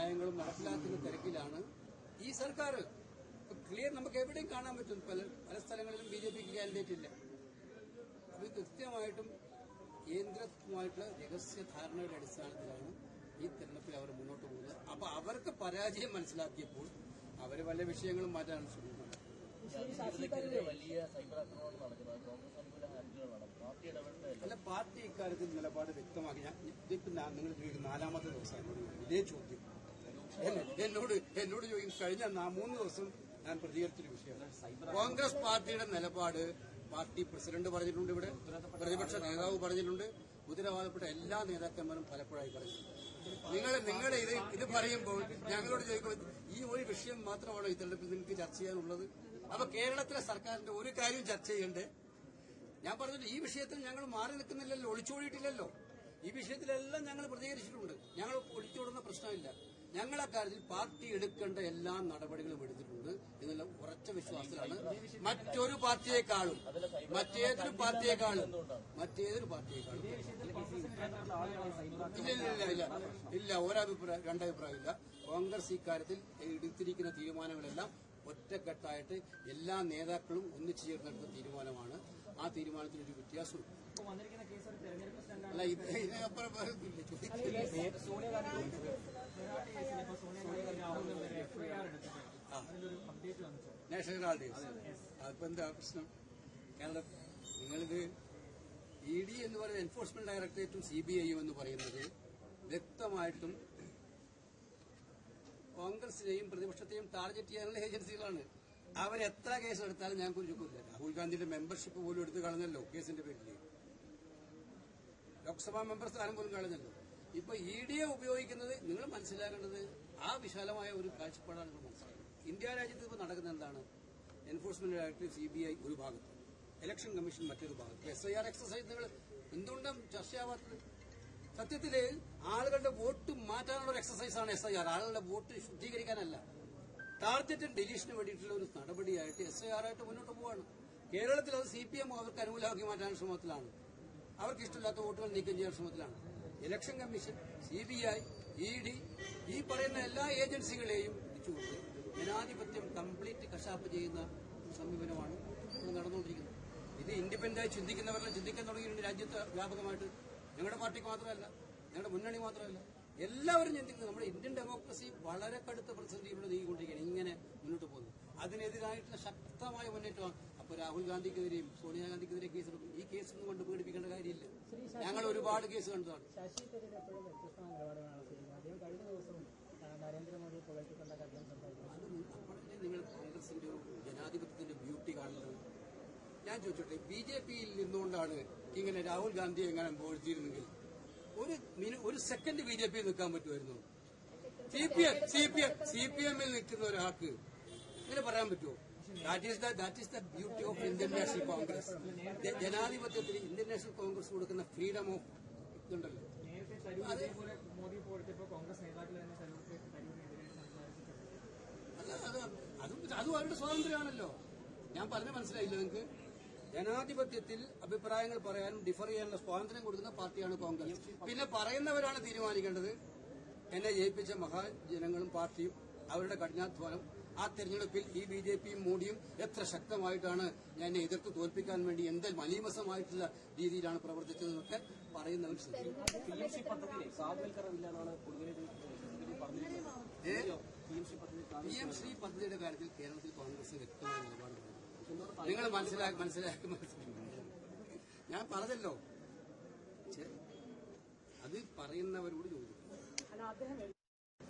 നയങ്ങളും നടപ്പിലാക്കുന്ന തിരക്കിലാണ് ഈ സർക്കാർ. ക്ലിയർ നമുക്ക് എവിടെയും കാണാൻ പറ്റും. പല പല സ്ഥലങ്ങളിലും ബി ജെ പിക്ക് കാൻഡിഡേറ്റ് ഇല്ല. അത് കൃത്യമായിട്ടും കേന്ദ്രമായിട്ടുള്ള രഹസ്യ ധാരണയുടെ അടിസ്ഥാനത്തിലാണ് ഈ തെരഞ്ഞെടുപ്പിൽ അവർ മുന്നോട്ട് പോകുന്നത്. അപ്പൊ അവർക്ക് പരാജയം മനസ്സിലാക്കിയപ്പോൾ അവർ പല വിഷയങ്ങളും മാറ്റാൻ ശ്രമിക്കുന്നത് ഇതിനെതിരെ വലിയ സൈബർ ആക്രമണം നടക്കുന്നത് കോൺഗ്രസ് അനുകൂല ഹാൻഡിലുകളാണ് പാർട്ടി അല്ല പാർട്ടി ഇക്കാര്യത്തിൽ നിലപാട് വ്യക്തമാക്കി. ഞാൻ നിങ്ങൾ നാലാമത്തെ ദിവസമാണ്. ഇതേ ചോദ്യം. എന്നോട് എന്നോട് ചോദിക്കും കഴിഞ്ഞ മൂന്ന് ദിവസം ഞാൻ പ്രതികരിച്ചൊരു വിഷയമാണ്. കോൺഗ്രസ് പാർട്ടിയുടെ നിലപാട് പാർട്ടി പ്രസിഡന്റ് പറഞ്ഞിട്ടുണ്ട് ഇവിടെ പ്രതിപക്ഷ നേതാവ് പറഞ്ഞിട്ടുണ്ട് ഉത്തരവാദപ്പെട്ട എല്ലാ നേതാക്കന്മാരും പലപ്പോഴായി പറഞ്ഞിട്ടുണ്ട്. നിങ്ങൾ നിങ്ങൾ ഇത് ഇത് പറയുമ്പോൾ ഞങ്ങളോട് ചോദിക്കുമ്പോൾ ഈ ഒരു വിഷയം മാത്രമാണോ ഈ തെരഞ്ഞെടുപ്പിൽ നിങ്ങൾക്ക് ചർച്ച ചെയ്യാനുള്ളത്? അപ്പൊ കേരളത്തിലെ സർക്കാരിന്റെ ഒരു കാര്യം ചർച്ച ചെയ്യണ്ടേ? ഞാൻ പറഞ്ഞിട്ട് ഈ വിഷയത്തിൽ ഞങ്ങൾ മാറി നിൽക്കുന്നില്ലല്ലോ ഒളിച്ചോടിയിട്ടില്ലല്ലോ. ഈ വിഷയത്തിലെല്ലാം ഞങ്ങൾ പ്രതികരിച്ചിട്ടുണ്ട്. ഞങ്ങൾ ഒളിച്ചോടുന്ന പ്രശ്നമില്ല. ഞങ്ങൾ കാര്യത്തിൽ പാർട്ടി എടുക്കേണ്ട എല്ലാ നടപടികളും എടുത്തിട്ടുണ്ട് എന്നുള്ള ഉറച്ച വിശ്വാസത്തിലാണ് മറ്റൊരു പാർട്ടിയെക്കാളും മറ്റേതൊരു പാർട്ടിയെക്കാളും മറ്റേതൊരു പാർട്ടിയെക്കാളും ഇല്ല ഇല്ല ഇല്ല ഒരഭിപ്രായം രണ്ടഭിപ്രായം ഇല്ല കോൺഗ്രസ് ഇക്കാര്യത്തിൽ എടുത്തിരിക്കുന്ന തീരുമാനങ്ങളെല്ലാം ഒറ്റക്കെട്ടായിട്ട് എല്ലാ നേതാക്കളും ഒന്നിച്ചു ചേർന്നെടുത്ത തീരുമാനമാണ്. ആ തീരുമാനത്തിൽ ഒരു സ്റ്റണ്ടാണ് അല്ല ഇത് ഇതിനപ്പുറം വേറൊന്നുമില്ല. നാഷണൽ ഹെറാൾഡേഴ്സ് അതിപ്പോ എന്താ പ്രശ്നം? കേരളം നിങ്ങളിത് ഇ ഡി എന്ന് പറയുന്ന എൻഫോഴ്സ്മെന്റ് ഡയറക്ടറേറ്റും സി ബി ഐയും എന്ന് പറയുന്നത് വ്യക്തമായിട്ടും കോൺഗ്രസിനെയും പ്രതിപക്ഷത്തെയും ടാർഗറ്റ് ചെയ്യാനുള്ള ഏജൻസികളാണ്. അവരെത്ര കേസ് എടുത്താലും ഞാൻ ചുക്കില്ല രാഹുൽ ഗാന്ധിയുടെ മെമ്പർഷിപ്പ് പോലും എടുത്ത് കളഞ്ഞല്ലോ കേസിന്റെ പേരിൽ ലോക്സഭാ മെമ്പർ സ്ഥാനം പോലും കളഞ്ഞല്ലോ. ഇപ്പൊ ഇ ഡിയെ ഉപയോഗിക്കുന്നത് നിങ്ങൾ മനസ്സിലാക്കേണ്ടത് ആ വിശാലമായ ഒരു കാഴ്ചപ്പാടാണ് നിങ്ങൾ മനസ്സിലാക്കുന്നത് ഇന്ത്യ രാജ്യത്ത് ഇപ്പോൾ നടക്കുന്നത് എന്താണ്? Enforcement directorate C B I ഒരു ഭാഗത്ത്. ഇലക്ഷൻ കമ്മീഷൻ മറ്റൊരു ഭാഗത്ത്. എസ് ഐ ആർ എക്സസൈസ് നിങ്ങൾ എന്തുകൊണ്ടും ചർച്ചയാവാത്തത്? സത്യത്തിൽ ആളുകളുടെ വോട്ട് മാറ്റാനുള്ള ഒരു എക്സസൈസാണ് എസ് ഐ ആർ ആളുകളുടെ വോട്ട് ശുദ്ധീകരിക്കാനല്ല. ടാർഗറ്റും ഡിലീഷന് വേണ്ടിയിട്ടുള്ള ഒരു നടപടിയായിട്ട് എസ് ഐ ആർ ആയിട്ട് മുന്നോട്ട് പോവാണ്. കേരളത്തിൽ അത് സി പി എം അവർക്ക് അനുകൂലമാക്കി മാറ്റാൻ ശ്രമത്തിലാണ്. അവർക്ക് ഇഷ്ടമില്ലാത്ത വോട്ടുകൾ നീക്കം ചെയ്യാൻ ശ്രമത്തിലാണ്. Election commission C B I E D ഈ പറയുന്ന എല്ലാ ഏജൻസികളെയും കശാപ്പ് ചെയ്യുന്ന സമീപനമാണ് ഇപ്പോൾ നടന്നുകൊണ്ടിരിക്കുന്നത്. ഇത് ഇൻഡിപെൻഡന്റായി ചിന്തിക്കുന്നവരെല്ലാം ചിന്തിക്കാൻ തുടങ്ങിയിട്ടുണ്ട് രാജ്യത്ത് വ്യാപകമായിട്ട് ഞങ്ങളുടെ പാർട്ടിക്ക് മാത്രമല്ല ഞങ്ങളുടെ മുന്നണി മാത്രമല്ല എല്ലാവരും ചിന്തിക്കുന്നത് നമ്മുടെ ഇന്ത്യൻ ഡെമോക്രസി വളരെ കടുത്ത പ്രതിസന്ധിയിലൂടെ നീങ്ങിക്കൊണ്ടിരിക്കുകയാണ് ഇങ്ങനെ മുന്നോട്ട് പോകുന്നത്. അതിനെതിരായിട്ടുള്ള ശക്തമായ മുന്നേറ്റമാണ്. അപ്പോൾ രാഹുൽ ഗാന്ധിക്കെതിരെയും സോണിയാഗാന്ധിക്കെതിരെ കേസെടുക്കും. ഈ കേസൊന്നും കൊണ്ട് പേടിപ്പിക്കേണ്ട കാര്യമില്ല. ഞങ്ങൾ ഒരുപാട് കേസ് കണ്ടതാണ്. അത് എപ്പോഴും വ്യത്യസ്തമായ നിലപാടുകളാണ് സ്വീകരിക്കുന്നത് അദ്ദേഹം കഴിഞ്ഞ ദിവസവും ആ, നരേന്ദ്രമോദിയെ പുകഴ്ത്തിക്കൊണ്ട കാര്യം സംസാരിക്കുന്നു അത് നി- അപ്പോഴല്ലേ നിങ്ങൾ കോൺഗ്രസിന്റെ ഒരു ജനാധിപത്യത്തിന്റെ ബ്യൂട്ടി കാണുന്നത് ഞാൻ ചോദിച്ചോട്ടെ ബി ജെ പിയിൽ നിന്നുകൊണ്ടാണ് ഇങ്ങനെ രാഹുൽ ഗാന്ധി എങ്ങനെ പോഴ്ത്തിയിരുന്നെങ്കിൽ ഒരു ഒരു സെക്കൻഡ് ബി ജെ പിയിൽ നിൽക്കാൻ പറ്റുമായിരുന്നു? C P M C P M C P എമ്മിൽ നിൽക്കുന്ന ഒരാൾക്ക് ഇങ്ങനെ പറയാൻ പറ്റുമോ? That is the that is the beauty of Indian National Congress ജനാധിപത്യത്തിൽ ഇന്ത്യൻ നാഷണൽ കോൺഗ്രസ് കൊടുക്കുന്ന ഫ്രീഡം ഓഫ് ഇതുണ്ടല്ലോ. അല്ല അത് അതും അതും അവരുടെ സ്വാതന്ത്ര്യമാണല്ലോ. ഞാൻ പറഞ്ഞ മനസ്സിലായില്ല നിങ്ങൾക്ക് ജനാധിപത്യത്തിൽ അഭിപ്രായങ്ങൾ പറയാനും ഡിഫർ ചെയ്യാനുള്ള സ്വാതന്ത്ര്യം കൊടുക്കുന്ന പാർട്ടിയാണ് കോൺഗ്രസ്. പിന്നെ പറയുന്നവരാണ് തീരുമാനിക്കേണ്ടത്. എന്നെ ജയിപ്പിച്ച മഹാജനങ്ങളും പാർട്ടിയും അവരുടെ കഠിനാധ്വാനം ആ തെരഞ്ഞെടുപ്പിൽ ഈ ബി ജെ പിയും മോഡിയും എത്ര ശക്തമായിട്ടാണ് ഞാൻ എന്നെ എതിർത്ത് തോൽപ്പിക്കാൻ വേണ്ടി എന്ത് മലീമസമായിട്ടുള്ള രീതിയിലാണ് പ്രവർത്തിച്ചതെന്നൊക്കെ പറയുന്നവർ പി എം ശ്രീ പദ്ധതിയുടെ കാര്യത്തിൽ കേരളത്തിൽ കോൺഗ്രസ് വ്യക്തമായ നിലപാടുണ്ട്. നിങ്ങൾ മനസ്സിലാക്കി മനസ്സിലാക്കി മനസ്സിലാക്കി. ഞാൻ പറഞ്ഞല്ലോ. അത് പറയുന്നവരോട് ചോദിക്കും.